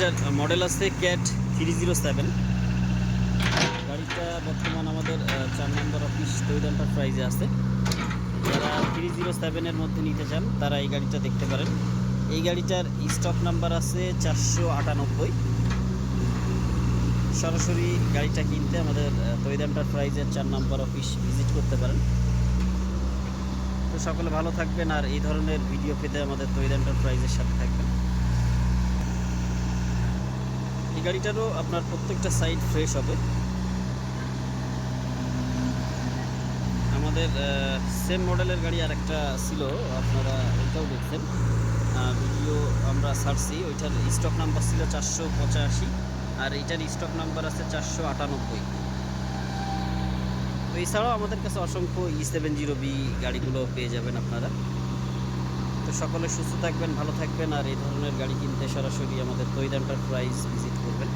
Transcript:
এটার মডেল আছে cat three zero seven গাড়িটা বর্তমান আমাদের চার নম্বর অফিস তৈরি প্রাইজে আছে। যারা থ্রি জিরো সেভেনের মধ্যে নিতে চান, তারা এই গাড়িটা দেখতে পারেন। এই গাড়িটার স্টক নাম্বার আছে চারশো আটানব্বই। সরাসরি গাড়িটা কিনতে আমাদের তৈরি প্রাইজের চার নম্বর অফিস ভিজিট করতে পারেন। তো সকলে ভালো থাকবেন, আর এই ধরনের ভিডিও পেতে আমাদের তৈরি প্রাইজের সাথে থাকবেন। গাড়িটারও আপনার প্রত্যেকটা সাইড ফ্রেশ হবে। আমাদের সেম মডেলের গাড়ি আর একটা ছিল, আপনারা এটাও দেখছেন। ভিডিও আমরা ছাড়ছি ওইটার স্টক নাম্বার ছিল চারশো পঁচাশি, আর এইটার স্টক নাম্বার আছে চারশো আটানব্বই। তো এছাড়াও আমাদের কাছে অসংখ্য ই সেভেন জিরো বি গাড়িগুলো পেয়ে যাবেন আপনারা। তো সকলে সুস্থ থাকবেন, ভালো থাকবেন, আর এই ধরনের গাড়ি কিনতে সরাসরি আমাদের তৈরি এন্টারপ্রাইজ ভিজিট করবেন।